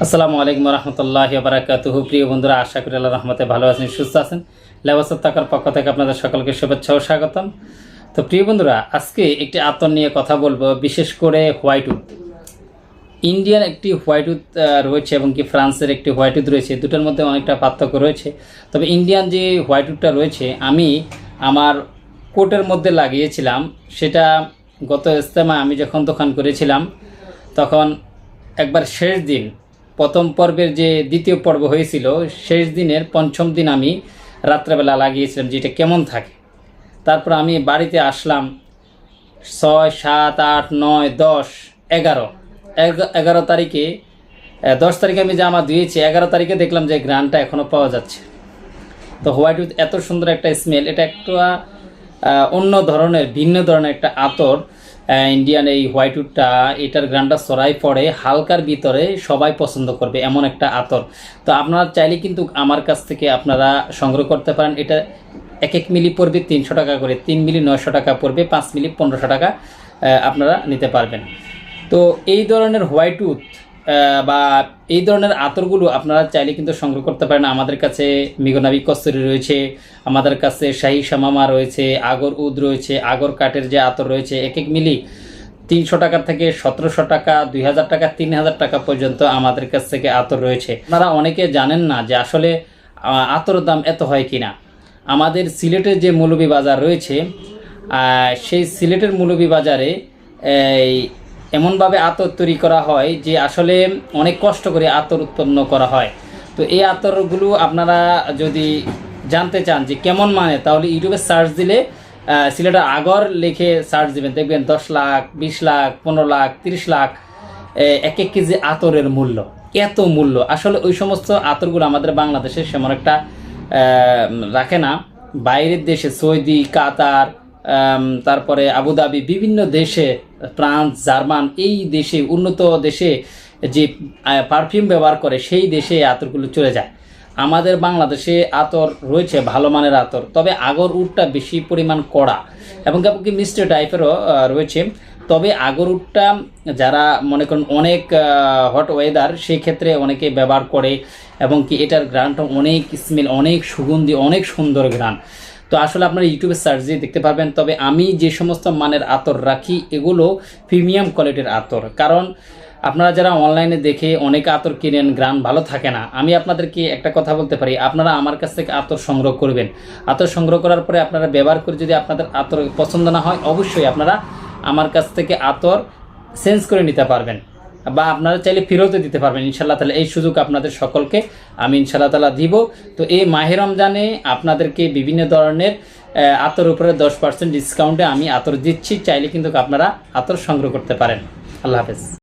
আসসালামু আলাইকুম রহমতুল্লাহ বারাকাতুহু। প্রিয় বন্ধুরা, আশা করি আল্লাহ রহমতে ভালো আছেন, সুস্থ আছেন। লেবাসত থাকার পক্ষ থেকে আপনাদের সকলকে শুভেচ্ছা ও স্বাগতম। তো প্রিয় বন্ধুরা, আজকে একটি আতর নিয়ে কথা বলব, বিশেষ করে হোয়াইট উড। ইন্ডিয়ান একটি হোয়াইট উড রয়েছে এবং কি ফ্রান্সের একটি হোয়াইট উড রয়েছে। দুটোর মধ্যে অনেকটা পার্থক্য রয়েছে। তবে ইন্ডিয়ান যে হোয়াইট উডটা রয়েছে, আমি আমার কোটের মধ্যে লাগিয়েছিলাম। সেটা গত ইস্তেমা আমি যখন দোকান করেছিলাম, তখন একবার শেষ দিন প্রথম পর্বের যে দ্বিতীয় পর্ব হয়েছিল, শেষ দিনের পঞ্চম দিন আমি রাত্রেবেলা লাগিয়েছিলাম যে এটা কেমন থাকে। তারপর আমি বাড়িতে আসলাম ছয়, সাত, আট, নয়, দশ, এগারো। এগ- এগারো তারিখে দশ তারিখে আমি জামা ধুয়েছি, এগারো তারিখে দেখলাম যে গ্রানটা এখনও পাওয়া যাচ্ছে। তো হোয়াইট উইথ এত সুন্দর একটা স্মেল, এটা একটা অন্য ধরনের, ভিন্ন ধরনের একটা আতর ইন্ডিয়ান এই হোয়াইট উডটা এটার গ্রানটা সরাই পড়ে, হালকার ভিতরে সবাই পছন্দ করবে, এমন একটা আতর। তো আপনারা চাইলে কিন্তু আমার কাছ থেকে আপনারা সংগ্রহ করতে পারেন। এটা এক এক মিলি পড়বে তিনশো টাকা করে, তিন মিলি নয়শো টাকা পড়বে, পাঁচ মিলি পনেরোশো টাকা আপনারা নিতে পারবেন। তো এই ধরনের হোয়াইট উথ বা এই ধরনের আতরগুলো আপনারা চাইলে কিন্তু সংগ্রহ করতে পারেন। আমাদের কাছে মিগনাবি কস্তুরি রয়েছে আমাদের কাছে শাহি শামামা রয়েছে আগর উদ রয়েছে আগর কাঠের যে আতর রয়েছে এক এক মিলি তিনশো টাকা থেকে সতেরোশো টাকা দুই হাজার টাকা তিন হাজার টাকা পর্যন্ত আমাদের কাছ থেকে আতর রয়েছে। আপনারা অনেকে জানেন না যে আসলে আহ, আতরের দাম এত হয় কিনা। আমাদের সিলেটের যে মৌলবী বাজার রয়েছে সেই সিলেটের মৌলবী বাজারে এই এমনভাবে আতর তৈরি করা হয় যে আসলে অনেক কষ্ট করে আতর উৎপন্ন করা হয়। তো এই আতরগুলো আপনারা যদি জানতে চান যে কেমন মানে তাহলে ইউটিউবে সার্চ দিলে সিলেটের আগর লিখে সার্চ দিবেন। দেখবেন দশ লাখ, বিশ লাখ, পনেরো লাখ, তিরিশ লাখ এক এক কেজি আতরের মূল্য। এত মূল্য। আসলে ওই সমস্ত আতরগুলো আমাদের বাংলাদেশে সেমন একটা রাখে না। বাইরের দেশে সৌদি, কাতার তারপরে আবুধাবি বিভিন্ন দেশে, ফ্রান্স, জার্মান, এই দেশে, উন্নত দেশে যে পারফিউম ব্যবহার করে, সেই দেশে আতরগুলো চলে যায়। আমাদের বাংলাদেশে আতর রয়েছে, ভালো মানের আতর। তবে আগর উটটা বেশি পরিমাণ কড়া। এবং কি মিষ্টি টাইপেরও রয়েছে। তবে আগর উটটা যারা মনে করেন অনেক হট ওয়েদার সেই ক্ষেত্রে অনেকে ব্যবহার করে। এবং কি এটার গ্রানটা অনেক স্মেল অনেক সুগন্ধি, অনেক সুন্দর গ্রান। তো আসলে আপনারা ইউটিউবে সার্চ দিয়ে দেখতে পারবেন। তবে আমি যে সমস্ত মানের আতর রাখি, এগুলো প্রিমিয়াম কোয়ালিটির আতর। কারণ আপনারা যারা অনলাইনে দেখে অনেক আতর কিনেন গ্রাম ভালো থাকে না, আমি আপনাদেরকে একটা কথা বলতে পারি। আপনারা আমার কাছ থেকে আতর সংগ্রহ করবেন। আতর সংগ্রহ করার পরে আপনারা ব্যবহার করে যদি আপনাদের আতর পছন্দ না হয়, অবশ্যই আপনারা আমার কাছ থেকে আতর চেঞ্জ করে নিতে পারবেন। বা আপনারা চাইলে ফেরতও দিতে পারবেন ইনশাল্লাহ তালা এই সুযোগ আপনাদের সকলকে আমি ইনশাল্লাহ তালা দিব। তো এই মাহে রমজানে আপনাদেরকে বিভিন্ন ধরনের আতর উপরে দশ পার্সেন্ট ডিসকাউন্টে আমি আতর দিচ্ছি। চাইলে কিন্তু আপনারা আতর সংগ্রহ করতে পারেন। আল্লাহ হাফেজ।